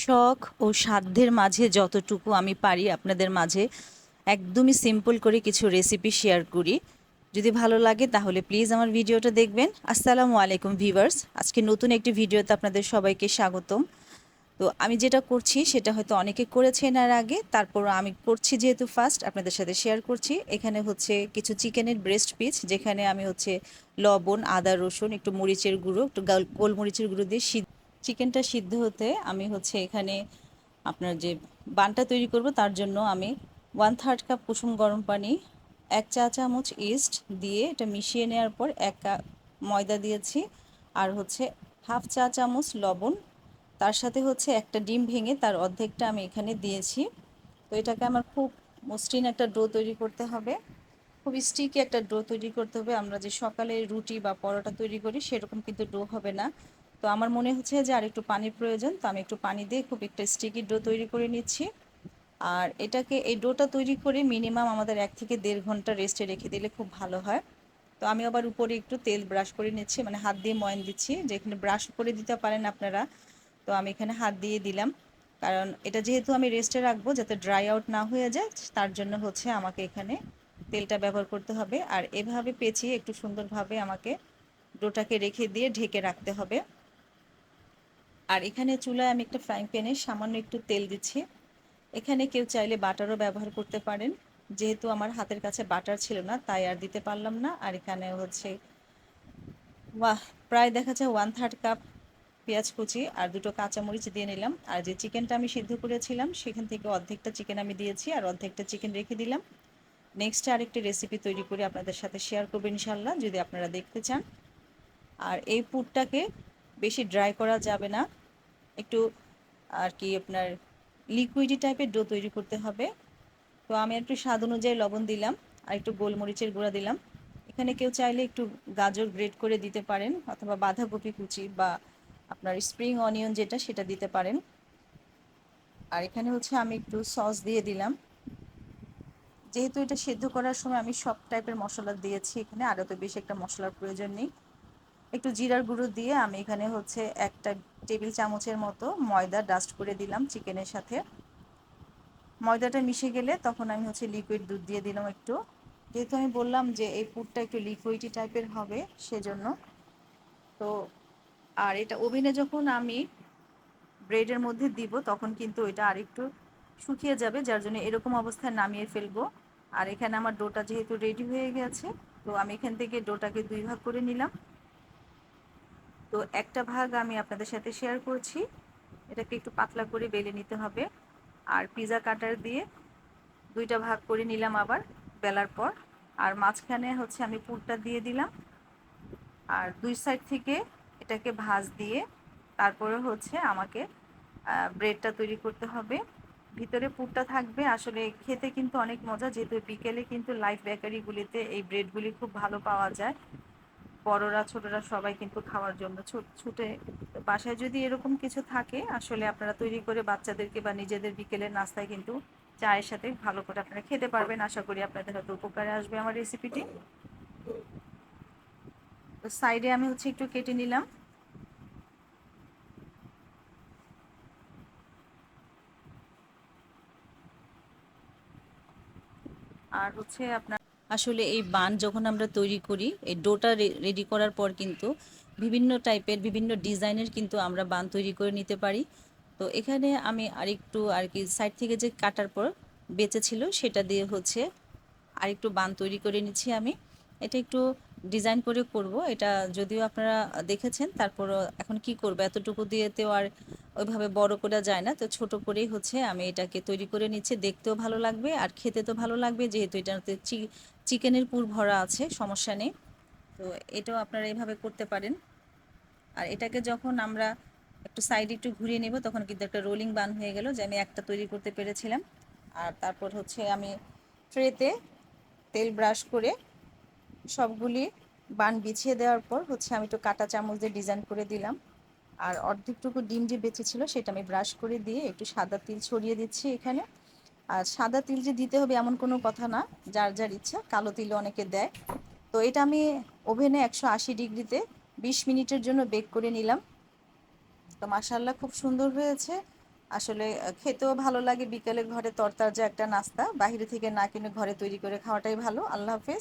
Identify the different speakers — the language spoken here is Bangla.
Speaker 1: শখ ও সাধ্যের মাঝে যতটুকু আমি পারি আপনাদের মাঝে একদমই সিম্পল করে কিছু রেসিপি শেয়ার করি। যদি ভালো লাগে তাহলে প্লিজ আমার ভিডিওটা দেখবেন। আসসালামু আলাইকুম ভিভার্স আজকে নতুন একটি ভিডিওতে আপনাদের সবাইকে স্বাগতম। তো আমি যেটা করছি সেটা হয়তো অনেকে করেছেন আর আগে, তারপর আমি করছি যেহেতু ফার্স্ট আপনাদের সাথে শেয়ার করছি। এখানে হচ্ছে কিছু চিকেনের ব্রেস্ট পিস যেখানে আমি হচ্ছে লবণ, আদা, রসুন, একটু মরিচের গুঁড়ো, একটু গাল- গোলমরিচের গুঁড়ো দিয়ে সিদ্ধ চিকেনটা সিদ্ধ হতে আমি হচ্ছে এখানে আপনার যে বানটা তৈরি করব, তার জন্য আমি ওয়ান থার্ড কাপ কুসুম গরম পানি, এক চা চামচ ইস্ট দিয়ে এটা মিশিয়ে নেওয়ার পর এক কাপ ময়দা দিয়েছি, আর হচ্ছে হাফ চা চামচ লবণ, তার সাথে হচ্ছে একটা ডিম ভেঙে তার অর্ধেকটা আমি এখানে দিয়েছি। তো এটাকে আমার খুব মসৃণ একটা ডো তৈরি করতে হবে। খুব স্টিকি একটা ডো তৈরি করতে হবে। আমরা যে সকালে রুটি বা পরোটা তৈরি করি, সেরকম কিন্তু ডো হবে না। তো আমার মনে হচ্ছে যে আর একটু পানির প্রয়োজন, তো আমি একটু পানি দিয়ে খুব একটা স্টিকি ডো তৈরি করে নিচ্ছি। আর এটাকে, এই ডোটা তৈরি করে মিনিমাম আমাদের এক থেকে দেড় ঘণ্টা রেস্টে রেখে দিলে খুব ভালো হয়। তো আমি আবার উপরে একটু তেল ব্রাশ করে নিচ্ছি মানে হাত দিয়ে ময়ন দিচ্ছি যেখানে ব্রাশ করে দিতে পারেন আপনারা। তো আমি এখানে হাত দিয়ে দিলাম, কারণ এটা যেহেতু আমি রেস্টে রাখব যাতে ড্রাই আউট না হয়ে যায়, তার জন্য হচ্ছে আমাকে এখানে তেলটা ব্যবহার করতে হবে। আর এভাবে পেঁচিয়ে একটু সুন্দরভাবে আমাকে ডোটাকে রেখে দিয়ে ঢেকে রাখতে হবে। আর এখানে চুলায় আমি একটা ফ্রাইং প্যানে সামান্য একটু তেল দিচ্ছি। এখানে কেউ চাইলে বাটারও ব্যবহার করতে পারেন। যেহেতু আমার হাতের কাছে বাটার ছিল না, তাই আর দিতে পারলাম না। আর এখানে হচ্ছে, বাহ, প্রায় দেখা যায় ওয়ান থার্ড কাপ পেঁয়াজ কুচি আর দুটো কাঁচামরিচ দিয়ে নিলাম। আর যে চিকেনটা আমি সিদ্ধ করেছিলাম, সেখান থেকে অর্ধেকটা চিকেন আমি দিয়েছি আর অর্ধেকটা চিকেন রেখে দিলাম। নেক্সট আরেকটি রেসিপি তৈরি করে আপনাদের সাথে শেয়ার করব ইনশাল্লাহ যদি আপনারা দেখতে চান। আর এই পুরটাকে বেশি ড্রাই করা যাবে না। একটু আর কি আপনার লিকুইডি টাইপের ডো তৈরি করতে হবে। তো আমি একটু স্বাদ অনুযায়ী লবণ দিলাম, আর একটু গোলমরিচের গুঁড়া দিলাম। এখানে কেউ চাইলে একটু গাজর গ্রেট করে দিতে পারেন, অথবা বাঁধাকপি কুচি বা আপনার স্প্রিং অনিয়ন যেটা, সেটা দিতে পারেন। আর এখানে হচ্ছে আমি একটু সস দিয়ে দিলাম। যেহেতু এটা সেদ্ধ করার সময় আমি সব টাইপের মশলা দিয়েছি, এখানে আরও তো বেশি একটা মশলার প্রয়োজন নেই। একটু জিরার গুঁড়ো দিয়ে আমি এখানে হচ্ছে একটা টেবিল চামচের মতো ময়দা ডাস্ট করে দিলাম চিকেনের সাথে। ময়দাটা মিশে গেলে তখন আমি হচ্ছে লিকুইড দুধ দিয়ে দিলাম একটু। যেহেতু আমি বললাম যে এই পুরটা একটু লিকুইডি টাইপের হবে সেজন্য। তো আর এটা ওভেনে যখন আমি ব্রেডের মধ্যে দিব তখন কিন্তু এটা আরেকটু শুকিয়ে যাবে, যার জন্য এরকম অবস্থায় নামিয়ে ফেলব। আর এখানে আমার ডোটা যেহেতু রেডি হয়ে গেছে, তো আমি এখান থেকে ডোটাকে দুই ভাগ করে নিলাম। তো একটা ভাগ আমি আপনাদের সাথে শেয়ার করছি। এটাকে একটু পাতলা করে বেলে নিতে হবে। আর পিজা কাটার দিয়ে দুইটা ভাগ করে নিলাম আবার বেলার পর। আর মাঝখানে হচ্ছে আমি পুরটা দিয়ে দিলাম। আর দুই সাইড থেকে এটাকে ভাজ দিয়ে তারপরে হচ্ছে আমাকে ব্রেডটা তৈরি করতে হবে। ভিতরে পুরটা থাকবে। আসলে খেতে কিন্তু অনেক মজা। যেহেতু বিকেলে কিন্তু লাইফ বেকারিগুলিতে এই ব্রেডগুলি খুব ভালো পাওয়া যায়। বড়রা, ছোটরা সবাই কিন্তু খাওয়ার জন্য ছুটে বাসায় যদি এরকম কিছু থাকে, আসলে আপনারা তৈরি করে বাচ্চাদেরকে বা নিজেদের বিকেলের নাস্তায় কিন্তু চায়ের সাথে ভালো করে আপনারা খেতে পারবেন। আশা করি আপনাদের হয়তো উপকারে আসবে আমার রেসিপিটি তো সাইডে আমি হচ্ছে একটু কেটে নিলাম। আর হচ্ছে আপনার আসলে এই বান যখন আমরা তৈরি করি, এই ডোটা রেডি করার পর কিন্তু বিভিন্ন টাইপের বিভিন্ন ডিজাইনের কিন্তু আমরা বান তৈরি করে নিতে পারি। তো এখানে আমি আরেকটু আর কি সাইড থেকে যে কাটার পর বেঁচে ছিল সেটা দিয়ে হচ্ছে আরেকটু বান তৈরি করে নিচ্ছি আমি। এটা একটু ডিজাইন করে করব। এটা যদিও আপনারা দেখেছেন, তারপরও এখন কি করব? এতটুকু দিয়েতেও আর ওইভাবে বড় করা যায় না। তো ছোট করেই হচ্ছে আমি এটাকে তৈরি করে নিচ্ছি। দেখতেও ভালো লাগবে আর খেতে তো ভালো লাগবে যেহেতু এটাতে চিকেনের পুর ভরা আছে, সমস্যা নেই। তো এটাও আপনারা এইভাবে করতে পারেন। আর এটাকে যখন আমরা একটু সাইডে একটু ঘুরিয়ে নেব, তখন কিন্তু একটা রোলিং বান হয়ে গেল যে আমি একটা তৈরি করতে পেরেছিলাম। আর তারপর হচ্ছে আমি ট্রেতে তেল ব্রাশ করে সবগুলি বান বিছিয়ে দেওয়ার পর হচ্ছে আমি একটু কাটা চামচ দিয়ে ডিজাইন করে দিলাম। আর অর্ধেকটুকু ডিম যে বেঁচে ছিল সেটা আমি ব্রাশ করে দিয়ে একটু সাদা তিল ছড়িয়ে দিচ্ছি এখানে। আর সাদা তিল যে দিতে হবে এমন কোনো কথা না, যার যার ইচ্ছা, কালো তিল অনেকে দেয়। তো এটা আমি ওভেনে একশো আশি ডিগ্রিতে বিশ মিনিটের জন্য বেক করে নিলাম। তো মাসাল্লাহ খুব সুন্দর হয়েছে। আসলে খেতেও ভালো লাগে, বিকেলে ঘরে তরতাজা একটা নাস্তা, বাইরে থেকে না কিনে ঘরে তৈরি করে খাওয়াটাই ভালো। আল্লাহ হাফেজ।